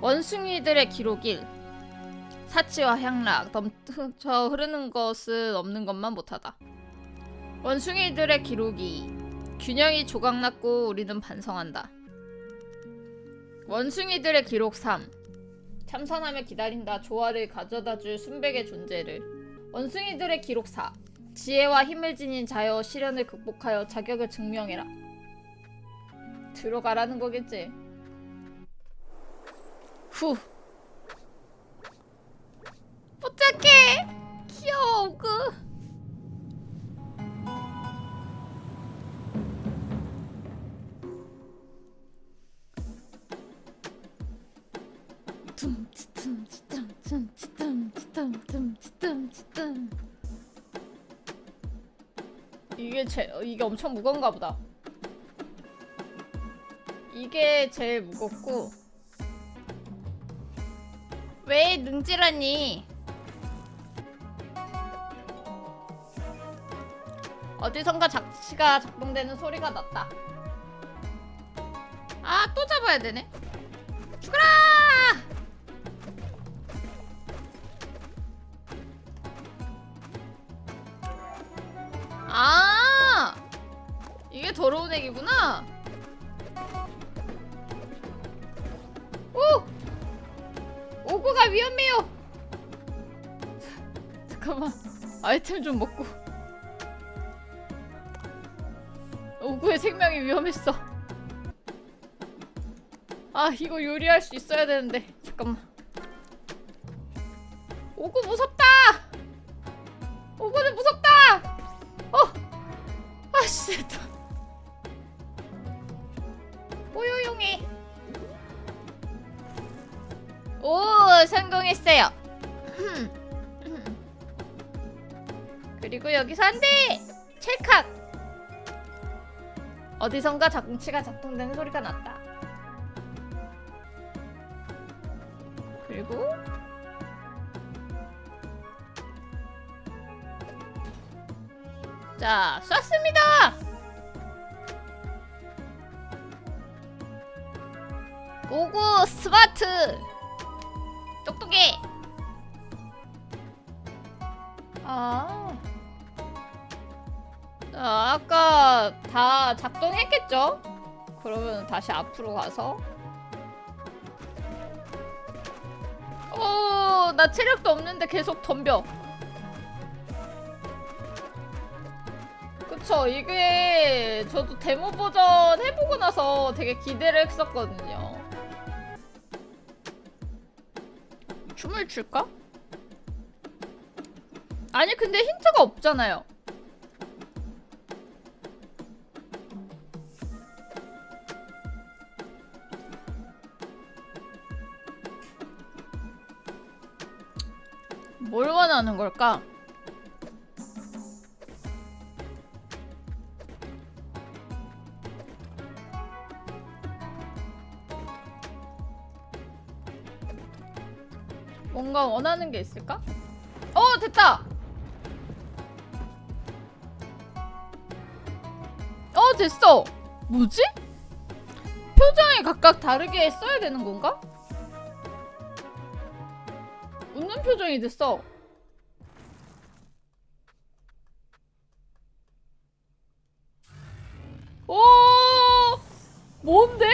원숭이들의 기록 1 사치와 향락 넘쳐 흐르는 것은 없는 것만 못하다. 원숭이들의 기록 2 균형이 조각났고 우리는 반성한다. 원숭이들의 기록 3 참선하며 기다린다. 조화를 가져다줄 순백의 존재를. 원숭이들의 기록 4 지혜와 힘을 지닌 자여 시련을 극복하여 자격을 증명해라. 들어가라는 거겠지 후. 포착해. 귀여워 그 이게 제 어, 이게 엄청 무거운가 보다. 이게 제일 무겁고 왜 능지라니? 어디선가 작치가 작동되는 소리가 났다. 아 또 잡아야 되네. 죽어라 오구가 위험해요. 잠깐만. 아이템 좀 먹고. 오구의 생명이 위험했어. 아, 이거 요리할 수 있어야 되는데. 잠깐만. 오구 무섭다! 여기서 안 돼 찰칵! 어디선가 자동치가 작동되는 소리가 났다. 그리고 자 쐈습니다! 오구 스마트! 똑똑해. 다 작동했겠죠? 그러면 다시 앞으로 가서. 오, 나 체력도 없는데 계속 덤벼. 그쵸, 이게 저도 데모 버전 해보고 나서 되게 기대를 했었거든요. 춤을 출까? 아니 근데 힌트가 없잖아요. 뭘 원하는 걸까? 뭔가 원하는 게 있을까? 어 됐다. 어 됐어. 뭐지? 표정이 각각 다르게 써야 되는 건가? 웃는 표정이 됐어. 10 de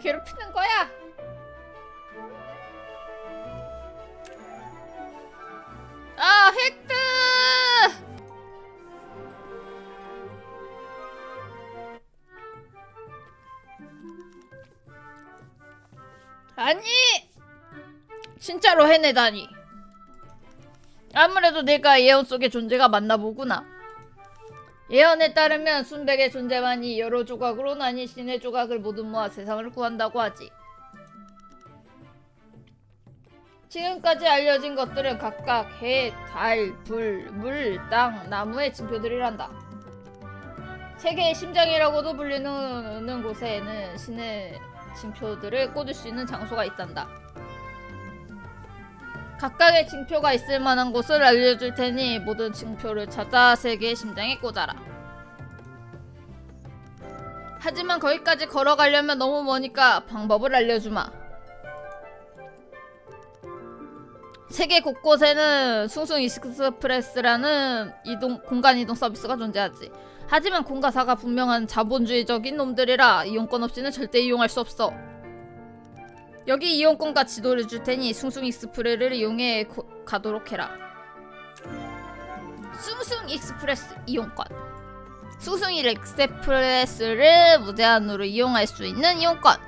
괴롭히는 거야? 아 획득! 아니 진짜로 해내다니 아무래도 내가 예언 속의 존재가 맞나 보구나 예언에 따르면 순백의 존재만이 여러 조각으로 나뉜 신의 조각을 모두 모아 세상을 구한다고 하지 지금까지 알려진 것들은 각각 해, 달, 불, 물, 땅, 나무의 징표들이란다 세계의 심장이라고도 불리는 곳에는 신의 징표들을 꽂을 수 있는 장소가 있단다. 각각의 징표가 있을 만한 곳을 알려줄 테니 모든 징표를 찾아 세계의 심장에 꽂아라. 하지만 거기까지 걸어가려면 너무 머니까 방법을 알려주마. 세계 곳곳에는 숭숭 익스프레스라는 이동 공간 이동 서비스가 존재하지. 하지만 공가사가 분명한 자본주의적인 놈들이라 이용권 없이는 절대 이용할 수 없어. 여기 이용권과 지도를 줄 테니 숭숭 익스프레를 이용해 고- 가도록 해라. 숭숭 익스프레스 이용권. 숭숭 익스프레스를 무제한으로 이용할 수 있는 이용권.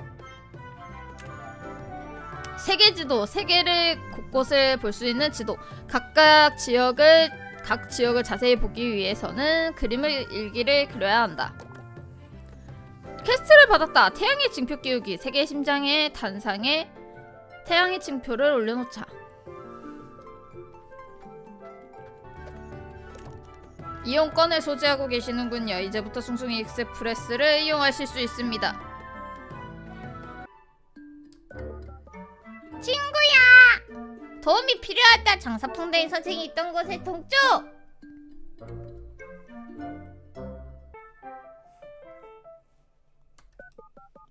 세계 지도, 세계를 곳곳을 볼 수 있는 지도. 각각 지역을 각 지역을 자세히 보기 위해서는 그림을 일기를 그려야 한다. 퀘스트를 받았다. 태양의 징표 끼우기. 세계의 심장의 단상에 태양의 징표를 올려놓자. 이용권을 소지하고 계시는군요. 이제부터 숭숭이 익스프레스를 이용하실 수 있습니다. 친구야! 도움이 필요하다. 장사풍뎅이 선생이 있던 곳에 동쪽!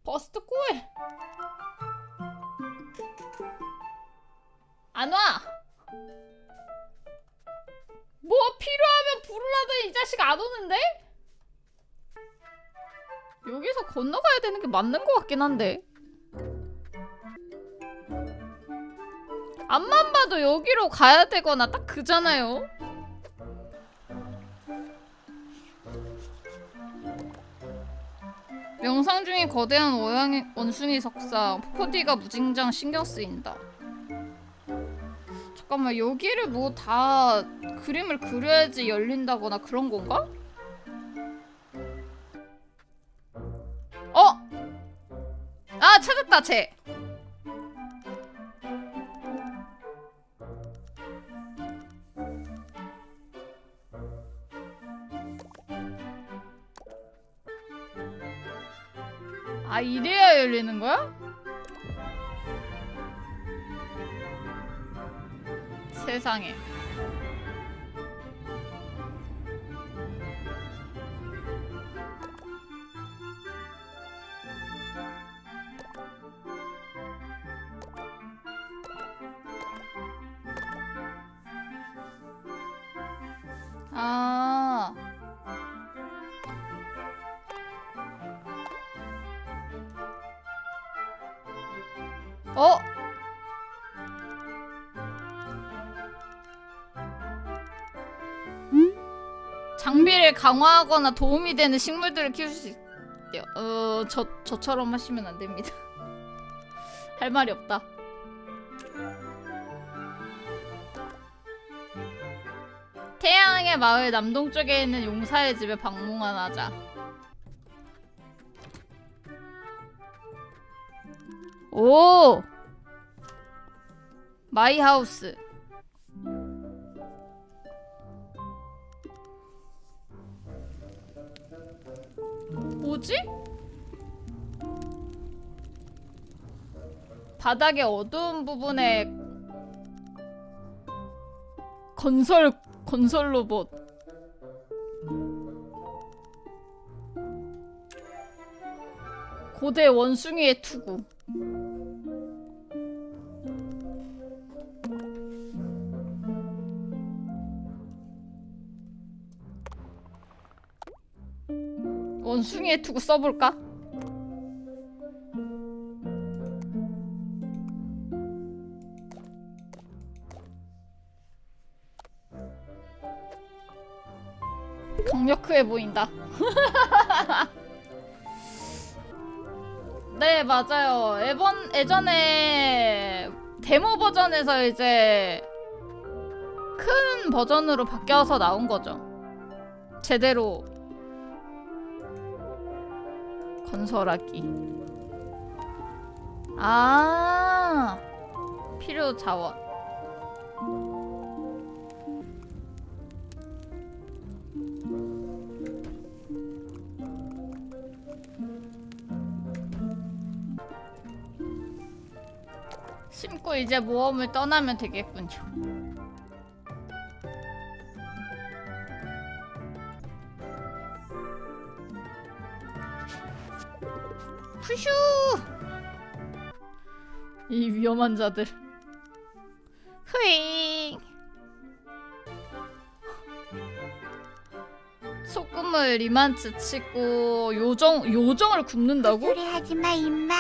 버스트 꿀! 안 와! 뭐 필요하면 부르라더니 이 자식 안 오는데? 여기서 건너가야 되는 게 맞는 것 같긴 한데. 앞만 봐도 여기로 가야 되거나 딱 그잖아요. 명상 중에 거대한 원양이, 원숭이 석상 포디가 무진장 신경 쓰인다. 잠깐만 여기를 뭐 다 그림을 그려야지 열린다거나 그런 건가? 어? 아 찾았다 쟤. 아 이래야 열리는 거야? 세상에. 장비를 강화하거나 도움이 되는 식물들을 키울 수 있대요. 어, 저, 저처럼 하시면 안 됩니다. 할 말이 없다. 태양의 마을 남동쪽에 있는 용사의 집에 방문하자. 오! 마이 하우스. 뭐지? 바닥의 어두운 부분에 건설 건설 로봇. 고대 원숭이의 투구. 원숭이의 투구 써볼까? 강력해 보인다. 네 맞아요. 예번 예전에 데모 버전에서 이제 큰 버전으로 바뀌어서 나온 거죠. 제대로 건설하기. 아 필요 자원. 심고 이제 모험을 떠나면 되겠군요. 푸슈! 이 위험한 자들. 흐잉! 소금을 이만치 치고 요정 요정을 굽는다고? 소리 하지 마 임마.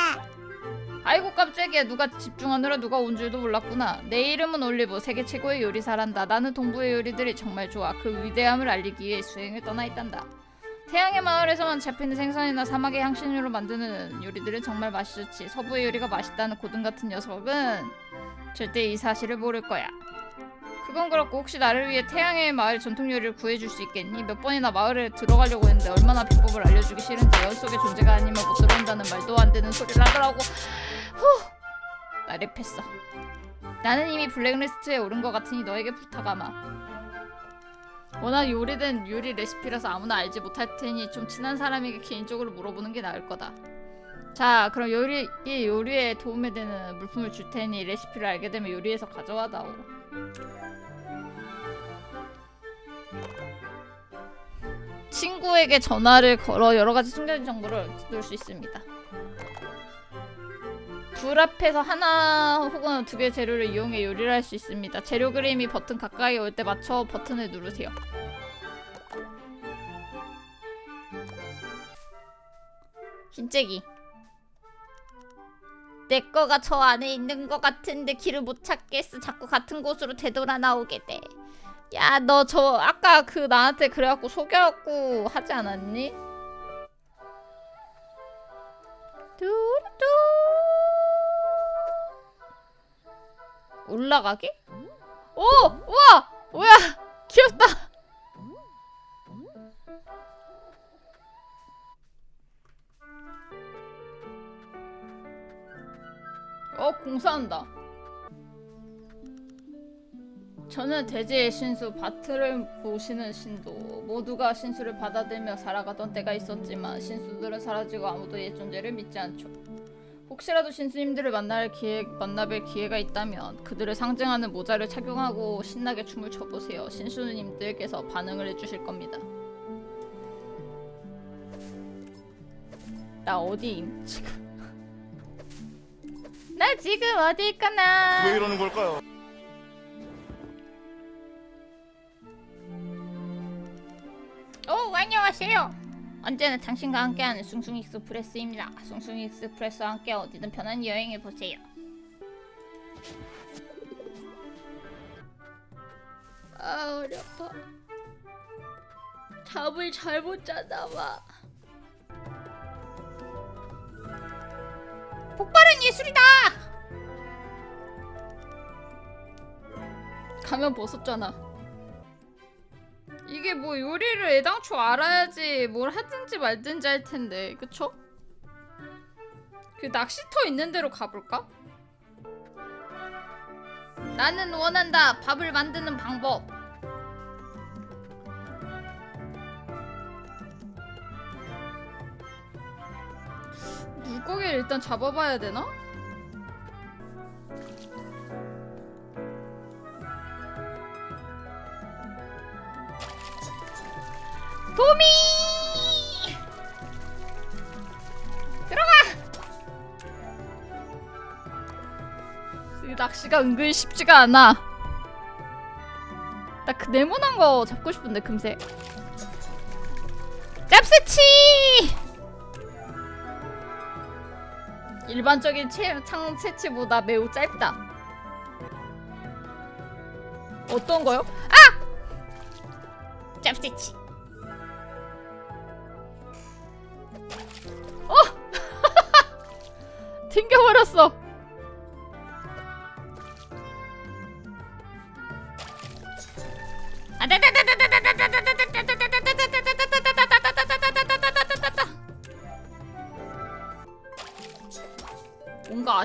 아이고 깜짝이야 누가 집중하느라 누가 온 줄도 몰랐구나 내 이름은 올리브 세계 최고의 요리사란다 나는 동부의 요리들이 정말 좋아 그 위대함을 알리기 위해 수행을 떠나 있단다 태양의 마을에서만 잡히는 생선이나 사막의 향신료로 만드는 요리들은 정말 맛이 좋지. 서부의 요리가 맛있다는 고등 같은 녀석은 절대 이 사실을 모를 거야. 그건 그렇고 혹시 나를 위해 태양의 마을 전통 요리를 구해줄 수 있겠니? 몇 번이나 마을에 들어가려고 했는데 얼마나 비법을 알려주기 싫은지 연 속의 존재가 아니면 못 들어온다는 말도 안 되는 소리를 하더라고. 후 나 랩했어. 나는 이미 블랙리스트에 오른 것 같으니 너에게 부탁하마 워낙 요리된 요리 레시피라서 아무나 알지 못할 테니 좀 친한 사람에게 개인적으로 물어보는 게 나을 거다 자 그럼 요리 이 요리에 도움이 되는 물품을 줄 테니 레시피를 알게 되면 요리에서 가져와다오 친구에게 전화를 걸어 여러 가지 숨겨진 정보를 얻을 수 있습니다. 불 앞에서 하나 혹은 두 개의 재료를 이용해 요리를 할 수 있습니다. 재료 그림이 버튼 가까이 올 때 맞춰 버튼을 누르세요. 흰재기. 내 거가 저 안에 있는 것 같은데 길을 못 찾겠어. 자꾸 같은 곳으로 되돌아 나오게 돼. 야, 너 저 아까 그 나한테 그래갖고 속여갖고 하지 않았니? 뚜루뚜 올라가기? 오! 우와! 뭐야! 귀엽다! 어, 공사한다. 저는 대지의 신수 바트를 모시는 신도 모두가 신수를 받아들며 살아가던 때가 있었지만 신수들은 사라지고 아무도 옛 존재를 믿지 않죠. 혹시라도 신수님들을 만날 기회 만나뵐 기회가 있다면 그들을 상징하는 모자를 착용하고 신나게 춤을 춰보세요. 신수님들께서 반응을 해주실 겁니다. 나 어디임 지금? 나 지금 어디 있거나? 왜 이러는 걸까요? 오 안녕하세요. 언제나 당신과 함께하는 숭숭 익스프레스입니다. 숭숭 익스프레스와 함께 어디든 편한 여행해 보세요. 아 아파. 잠을 잘 못 잤나 봐. 폭발은 예술이다. 가면 벗었잖아. 이게 뭐 요리를 애당초 알아야지 뭘 하든지 말든지 할 텐데 그쵸? 그 낚시터 있는 데로 가볼까? 나는 원한다 밥을 만드는 방법 물고기를 일단 잡아봐야 되나? 도미! 들어가! 이 낚시가 은근 쉽지가 않아. 나 그 네모난 거 잡고 싶은데 금세. 짭스치! 일반적인 채, 창 채취보다 매우 짧다. 어떤 거요? 아! 짭스치.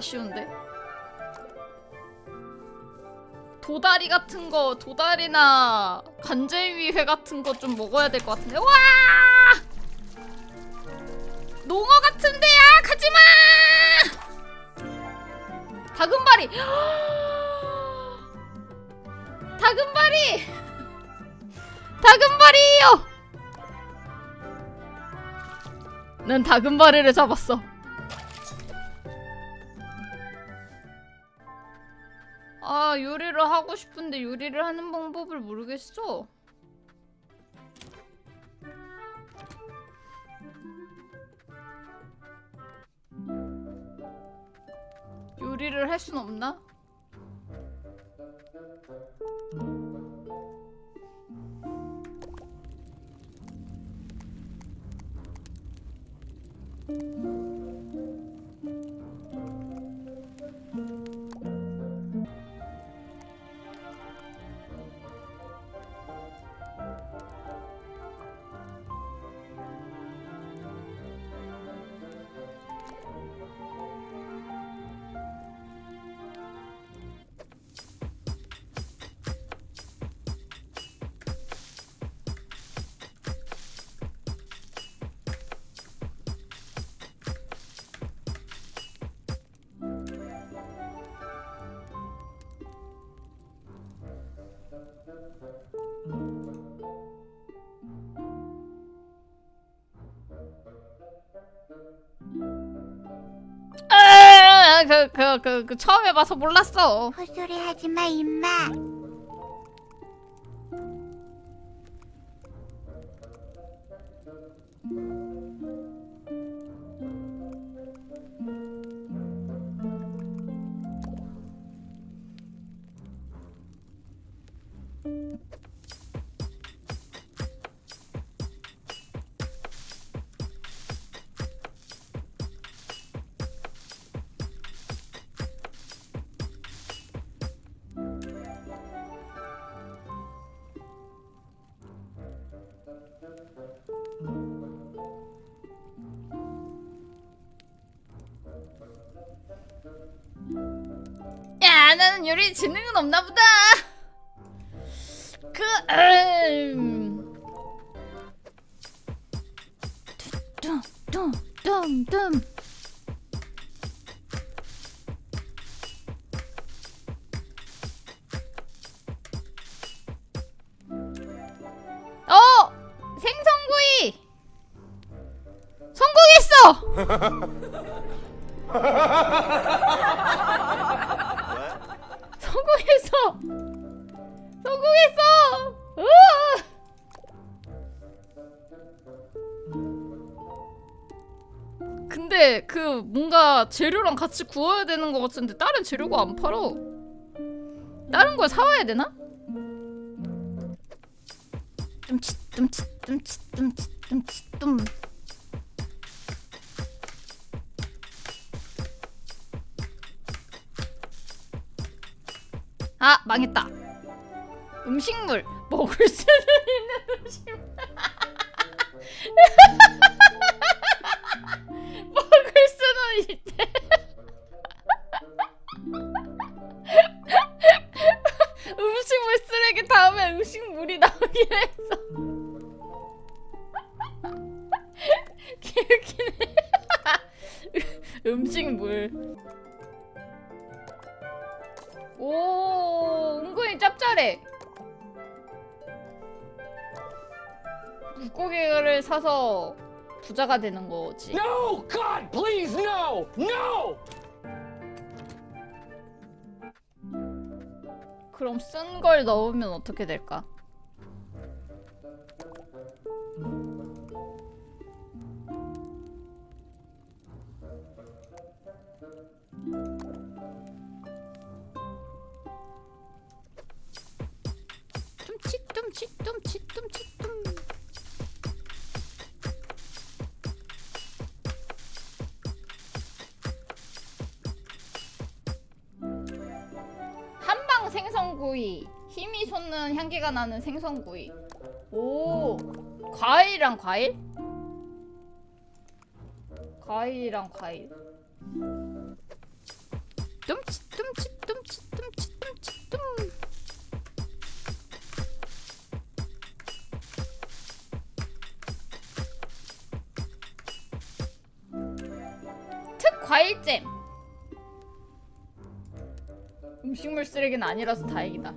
아쉬운데? 도다리 같은 거, 도다리나 간제위회 같은 거 좀 먹어야 될 것 같은데. 와! 농어 같은데야, 가지마! 다금바리. 다금바리. 다금바리요. 난 다금바리를 잡았어. 아 요리를 하고 싶은데 요리를 하는 방법을 모르겠어. 요리를 할 순 없나? 그, 그, 그, 그 처음 해봐서 몰랐어. 헛소리 하지 마, 임마. 요리 재능은 없나 보다. 그, 음. 뚱뚱뚱뚱. 근데 그 뭔가 재료랑 같이 구워야 되는 것 같은데 다른 재료가 안 팔어. 다른 걸 사와야 되나? 뜸칫 뜸칫 뜸칫 뜸칫 뜸칫 뜸. 아 망했다. 음식물 먹을 수는 있는 음식물. 수는 있대. 음식물 쓰레기 다음에 음식물이 나오긴 했어. 개웃기네. 음식물. 오, 은근히 짭짤해. 물고기를 사서 부자가 되는 거지. No, God, please, no, no. 그럼 쓴 걸 넣으면 어떻게 될까? 생선구이. 힘이 솟는 향기가 나는 생선구이. 오 과일이랑 과일? 과일이랑 과일 음식물 쓰레기는 아니라서 다행이다.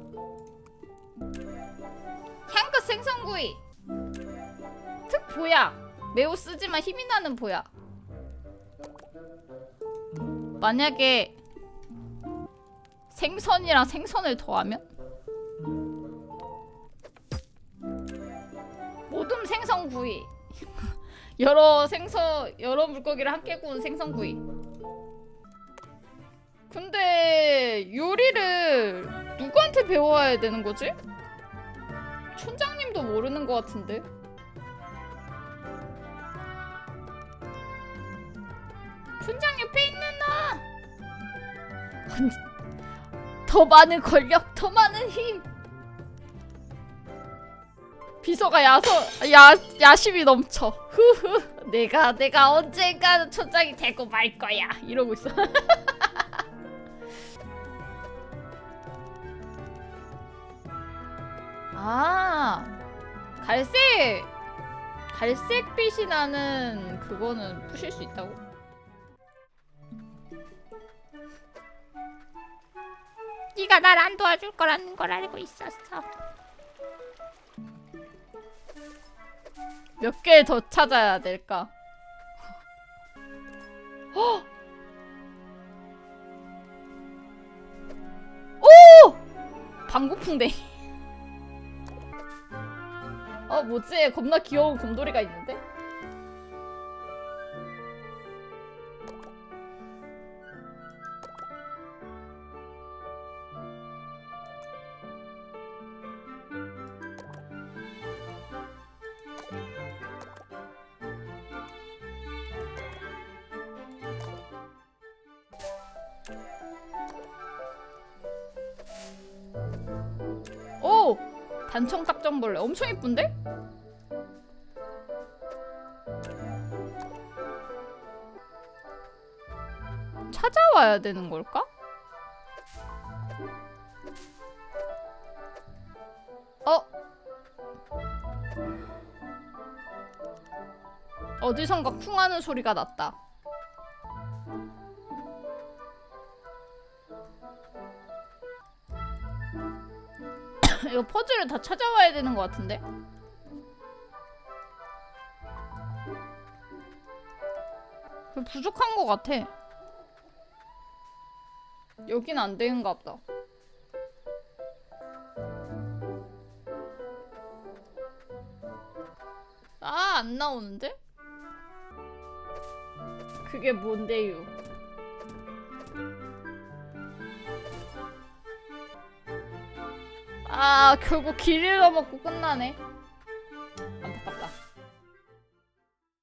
향긋 생선구이. 특 보약. 매우 쓰지만 힘이 나는 보약. 만약에 생선이랑 생선을 더하면? 모둠 생선구이. 여러 생선 여러 물고기를 함께 구운 생선구이. 근데 요리를 누구한테 배워야 되는 거지? 촌장님도 모르는 것 같은데. 촌장 옆에 있는 나. 더 많은 권력, 더 많은 힘. 비서가 야서 야 야심이 넘쳐. 후후. 내가 내가 언젠가는 촌장이 되고 말 거야. 이러고 있어. 아 갈색 갈색빛이 나는 그거는 부실 수 있다고? 네가 날 안 도와줄 거라는 걸 알고 있었어. 몇 개 더 찾아야 될까? 헉! 오! 방구풍뎅이. 어 뭐지? 겁나 귀여운 곰돌이가 있는데? 단청 딱정벌레 엄청 이쁜데? 찾아와야 되는 걸까? 어? 어디선가 쿵하는 소리가 났다. 이거 퍼즐을 다 찾아와야 되는 것 같은데? 부족한 것 같아. 여긴 안 되는가 보다. 아, 안 나오는데? 그게 뭔데요? 아, 결국 길 잃어먹고 끝나네.